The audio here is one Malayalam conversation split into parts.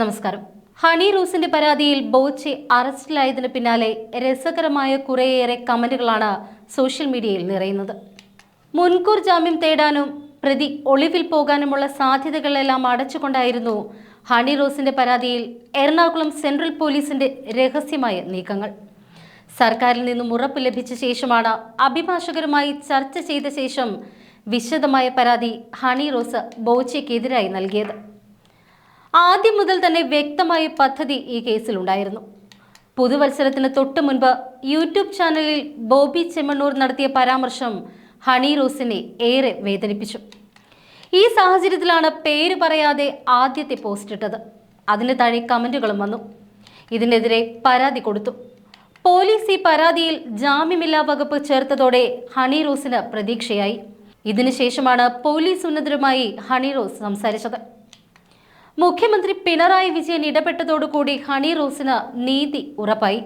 നമസ്കാരം. ഹണി റോസിന്റെ പരാതിയിൽ ബോച്ചെ അറസ്റ്റിലായതിനു പിന്നാലെ രസകരമായ കുറേയേറെ കമന്റുകളാണ് സോഷ്യൽ മീഡിയയിൽ നിറയുന്നത്. മുൻകൂർ ജാമ്യം തേടാനും പ്രതി ഒളിവിൽ പോകാനുമുള്ള സാധ്യതകളെല്ലാം അടച്ചുകൊണ്ടായിരുന്നു ഹണി റോസിന്റെ പരാതിയിൽ എറണാകുളം സെൻട്രൽ പോലീസിന്റെ രഹസ്യമായ നീക്കങ്ങൾ. സർക്കാരിൽ നിന്നും ഉറപ്പ് ലഭിച്ച ശേഷമാണ് അഭിഭാഷകരുമായി ചർച്ച ചെയ്ത ശേഷം വിശദമായ പരാതി ഹണി റോസ് ബോച്ചയ്ക്കെതിരായി നൽകിയത്. ആദ്യം മുതൽ തന്നെ വ്യക്തമായ പദ്ധതി ഈ കേസിലുണ്ടായിരുന്നു. പുതുവത്സരത്തിന് തൊട്ടു മുൻപ് യൂട്യൂബ് ചാനലിൽ ബോബി ചെമ്മണ്ണൂർ നടത്തിയ പരാമർശം ഹണി റോസിനെ ഏറെ വേദനിപ്പിച്ചു. ഈ സാഹചര്യത്തിലാണ് പേര് പറയാതെ ആദ്യത്തെ പോസ്റ്റ് ഇട്ടത്. അതിന് താഴെ കമന്റുകളും വന്നു. ഇതിനെതിരെ പരാതി കൊടുത്തു. പോലീസ് ഈ പരാതിയിൽ ജാമ്യമില്ലാ വകുപ്പ് ചേർത്തതോടെ ഹണി റോസിന് പ്രതീക്ഷയായി. ഇതിനുശേഷമാണ് പോലീസ് ഉന്നതരുമായി ഹണി റോസ് സംസാരിച്ചത്. മുഖ്യമന്ത്രി പിണറായി വിജയൻ ഇടപെട്ടതോടുകൂടി ഹണി റോസിന് നീതി ഉറപ്പായി.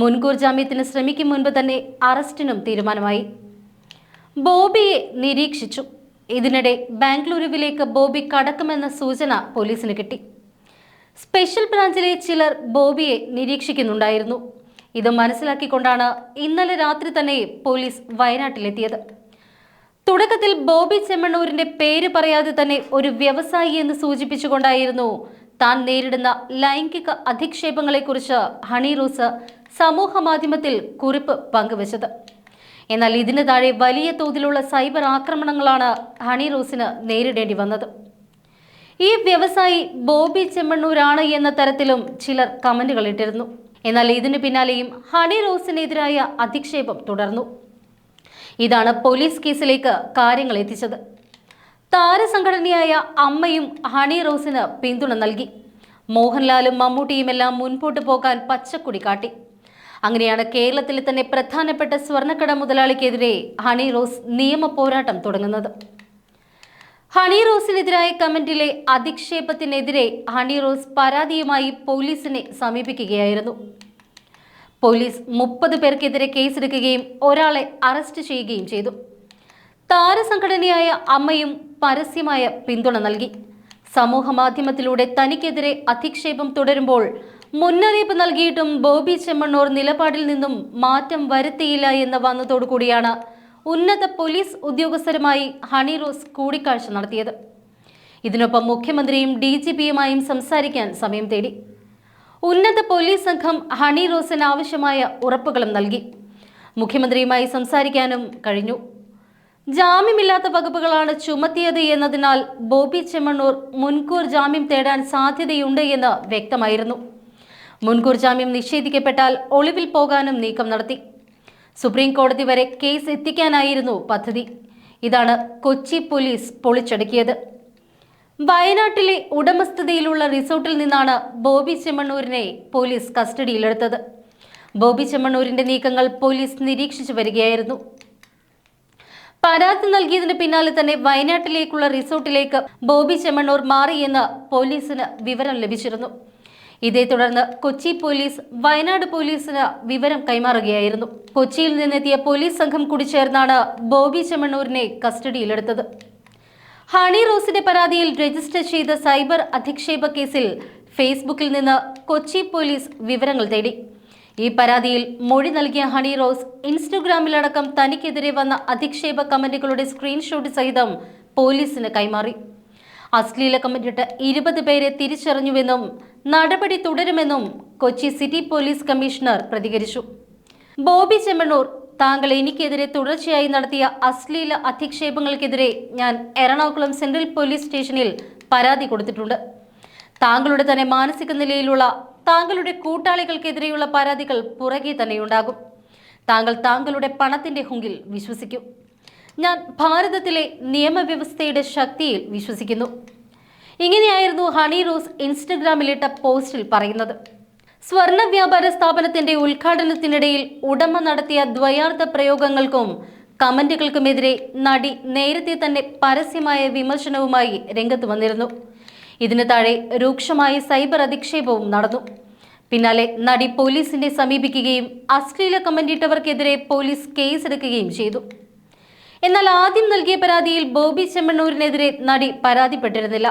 മുൻകൂർ ജാമ്യത്തിന് ശ്രമിക്കും മുൻപ് തന്നെ അറസ്റ്റിനും തീരുമാനമായി. ബോബിയെ നിരീക്ഷിച്ചു. ഇതിനിടെ ബാംഗ്ലൂരുവിലേക്ക് ബോബി കടക്കുമെന്ന സൂചന പോലീസിന് കിട്ടി. സ്പെഷ്യൽ ബ്രാഞ്ചിലെ ചിലർ ബോബിയെ നിരീക്ഷിക്കുന്നുണ്ടായിരുന്നു. ഇത് മനസ്സിലാക്കിക്കൊണ്ടാണ് ഇന്നലെ രാത്രി തന്നെ പോലീസ് വയനാട്ടിലെത്തിയത്. തുടക്കത്തിൽ ബോബി ചെമ്മണ്ണൂരിന്റെ പേര് പറയാതെ തന്നെ ഒരു വ്യവസായി എന്ന് സൂചിപ്പിച്ചുകൊണ്ടായിരുന്നു. താൻ നേരിടുന്ന ലൈംഗിക അധിക്ഷേപങ്ങളെക്കുറിച്ച് ഹണി റൂസ് സമൂഹ മാധ്യമത്തിൽ കുറിപ്പ് പങ്കുവച്ചത്. എന്നാൽ ഇതിന് താഴെ വലിയ തോതിലുള്ള സൈബർ ആക്രമണങ്ങളാണ് ഹണി റൂസിന് നേരിടേണ്ടി വന്നത്. ഈ വ്യവസായി ബോബി ചെമ്മണ്ണൂരാണ് എന്ന തരത്തിലും ചിലർ കമന്റുകൾ ഇട്ടിരുന്നു. എന്നാൽ ഇതിനു പിന്നാലെയും ഹണി റോസിനെതിരായ അധിക്ഷേപം തുടർന്നു. ഇതാണ് പോലീസ് കേസിലേക്ക് കാര്യങ്ങൾ എത്തിച്ചത്. താരസംഘടനയായ അമ്മയും ഹണി റോസിന് പിന്തുണ നൽകി. മോഹൻലാലും മമ്മൂട്ടിയുമെല്ലാം മുൻപോട്ട് പോകാൻ പച്ചക്കുടി കാട്ടി. അങ്ങനെയാണ് കേരളത്തിലെ തന്നെ പ്രധാനപ്പെട്ട സ്വർണക്കട മുതലാളിക്കെതിരെ ഹണി റോസ് നിയമ പോരാട്ടം തുടങ്ങുന്നത്. ഹണി റോസിനെതിരായ കമന്റിലെ അധിക്ഷേപത്തിനെതിരെ ഹണി റോസ് പരാതിയുമായി പോലീസിനെ സമീപിക്കുകയായിരുന്നു. പോലീസ് മുപ്പത് പേർക്കെതിരെ കേസെടുക്കുകയും ഒരാളെ അറസ്റ്റ് ചെയ്യുകയും ചെയ്തു. താരസംഘടനയായ അമ്മയും പരസ്യമായ പിന്തുണ നൽകി. സമൂഹ മാധ്യമത്തിലൂടെ തനിക്കെതിരെ അധിക്ഷേപം തുടരുമ്പോൾ മുന്നറിയിപ്പ് നൽകിയിട്ടും ബോബി ചെമ്മണ്ണൂർ നിലപാടിൽ നിന്നും മാറ്റം വരുത്തിയില്ല എന്ന് വന്നതോടുകൂടിയാണ് ഉന്നത പോലീസ് ഉദ്യോഗസ്ഥരുമായി ഹണി റോസ് കൂടിക്കാഴ്ച നടത്തിയത്. ഇതിനൊപ്പം മുഖ്യമന്ത്രിയും ഡി സംസാരിക്കാൻ സമയം തേടി. ഉന്നത പോലീസ് സംഘം ഹണി റോസിന് ആവശ്യമായ ഉറപ്പുകളും നൽകി. മുഖ്യമന്ത്രിയുമായി സംസാരിക്കാനും കഴിഞ്ഞു. ജാമ്യമില്ലാത്ത വകുപ്പുകളാണ് ചുമത്തിയത് എന്നതിനാൽ ബോബി ചെമ്മണ്ണൂർ മുൻകൂർ ജാമ്യം തേടാൻ സാധ്യതയുണ്ട് എന്ന് വ്യക്തമായിരുന്നു. മുൻകൂർ ജാമ്യം നിഷേധിക്കപ്പെട്ടാൽ ഒളിവിൽ പോകാനും നീക്കം നടത്തി. സുപ്രീം കോടതി വരെ കേസ് എത്തിക്കാനായിരുന്നു പദ്ധതി. ഇതാണ് കൊച്ചി പോലീസ് പൊളിച്ചടുക്കിയത്. വയനാട്ടിലെ ഉടമസ്ഥതയിലുള്ള റിസോർട്ടിൽ നിന്നാണ് ബോബി ചെമ്മണ്ണൂരിനെ പോലീസ് കസ്റ്റഡിയിലെടുത്തത്. ബോബി ചെമ്മണ്ണൂരിന്റെ നീക്കങ്ങൾ പോലീസ് നിരീക്ഷിച്ചു വരികയായിരുന്നു. പരാതി നൽകിയതിന് പിന്നാലെ തന്നെ വയനാട്ടിലേക്കുള്ള റിസോർട്ടിലേക്ക് ബോബി ചെമ്മണ്ണൂർ മാറിയെന്ന് പോലീസിന് വിവരം ലഭിച്ചിരുന്നു. ഇതേ തുടർന്ന് കൊച്ചി പോലീസ് വയനാട് പോലീസിന് വിവരം കൈമാറുകയായിരുന്നു. കൊച്ചിയിൽ നിന്നെത്തിയ പോലീസ് സംഘം കൂടി ചേർന്നാണ് ബോബി ചെമ്മണ്ണൂരിനെ കസ്റ്റഡിയിലെടുത്തത്. ഹണി റോസിന്റെ പരാതിയിൽ രജിസ്റ്റർ ചെയ്ത സൈബർ അധിക്ഷേപ കേസിൽ ഫേസ്ബുക്കിൽ നിന്ന് കൊച്ചി പോലീസ് വിവരങ്ങൾ തേടി. ഈ പരാതിയിൽ മൊഴി നൽകിയ ഹണി റോസ് ഇൻസ്റ്റഗ്രാമിലടക്കം തനിക്കെതിരെ വന്ന അധിക്ഷേപ കമന്റുകളുടെ സ്ക്രീൻഷോട്ട് സഹിതം പോലീസിന് കൈമാറി. അശ്ലീല കമന്റിട്ട് ഇരുപത് പേരെ തിരിച്ചറിഞ്ഞുവെന്നും നടപടി തുടരുമെന്നും കൊച്ചി സിറ്റി പോലീസ് കമ്മീഷണർ പ്രതികരിച്ചു. ബോബി ചെമ്മണ്ണൂർ താങ്കൾ എനിക്കെതിരെ തുടർച്ചയായി നടത്തിയ അശ്ലീല അധിക്ഷേപങ്ങൾക്കെതിരെ ഞാൻ എറണാകുളം സെൻട്രൽ പോലീസ് സ്റ്റേഷനിൽ പരാതി കൊടുത്തിട്ടുണ്ട്. താങ്കളുടെ തന്നെ മാനസിക നിലയിലുള്ള താങ്കളുടെ കൂട്ടാളികൾക്കെതിരെയുള്ള പരാതികൾ പുറകെ തന്നെയുണ്ടാകും. താങ്കൾ താങ്കളുടെ പണത്തിന്റെ ഹുങ്കിൽ വിശ്വസിക്കും. ഞാൻ ഭാരതത്തിലെ നിയമവ്യവസ്ഥയുടെ ശക്തിയിൽ വിശ്വസിക്കുന്നു. ഇങ്ങനെയായിരുന്നു ഹണി റോസ് ഇൻസ്റ്റഗ്രാമിലിട്ട പോസ്റ്റിൽ പറയുന്നത്. സ്വർണ വ്യാപാര സ്ഥാപനത്തിന്റെ ഉദ്ഘാടനത്തിനിടയിൽ ഉടമ നടത്തിയ ദ്വയാർത്ഥ പ്രയോഗങ്ങൾക്കും കമന്റുകൾക്കുമെതിരെ നടി നേരത്തെ തന്നെ പരസ്യമായ വിമർശനവുമായി രംഗത്ത് വന്നിരുന്നു. ഇതിന് താഴെ രൂക്ഷമായ സൈബർ അധിക്ഷേപവും നടന്നു. പിന്നാലെ നടി പോലീസിനെ സമീപിക്കുകയും അശ്ലീല കമന്റിട്ടവർക്കെതിരെ പോലീസ് കേസെടുക്കുകയും ചെയ്തു. എന്നാൽ ആദ്യം നൽകിയ പരാതിയിൽ ബോബി ചെമ്മണ്ണൂരിനെതിരെ നടി പരാതിപ്പെട്ടിരുന്നില്ല.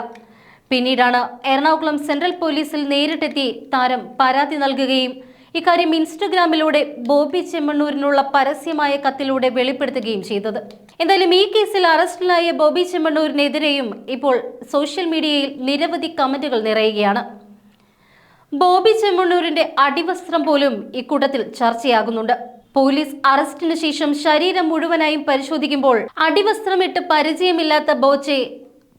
പിന്നീടാണ് എറണാകുളം സെൻട്രൽ പോലീസിൽ നേരിട്ടെത്തി താരം പരാതി നൽകുകയും ഇക്കാര്യം ഇൻസ്റ്റഗ്രാമിലൂടെ ബോബി ചെമ്മണ്ണൂരിനുള്ള പരസ്യമായ കത്തിലൂടെ വെളിപ്പെടുത്തുകയും ചെയ്തത്. എന്തായാലും ഈ കേസിൽ അറസ്റ്റിലായ ബോബി ചെമ്മണ്ണൂരിനെതിരെയും ഇപ്പോൾ സോഷ്യൽ മീഡിയയിൽ നിരവധി കമന്റുകൾ നിറയുകയാണ്. ബോബി ചെമ്മണ്ണൂരിന്റെ അടിവസ്ത്രം പോലും ഇക്കൂട്ടത്തിൽ ചർച്ചയാകുന്നുണ്ട്. പോലീസ് അറസ്റ്റിനു ശേഷം ശരീരം മുഴുവനായും പരിശോധിക്കുമ്പോൾ അടിവസ്ത്രമിട്ട് പരിചയമില്ലാത്ത ബോച്ചെ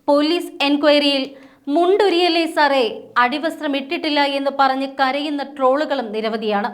പോലീസ് എൻക്വയറിയിൽ മുണ്ടുരിയല്ലേ സാറേ? അടിവസ്ത്രം ഇട്ടിട്ടില്ല എന്ന് പറഞ്ഞ് കരയുന്ന ട്രോളുകളും നിരവധിയാണ്.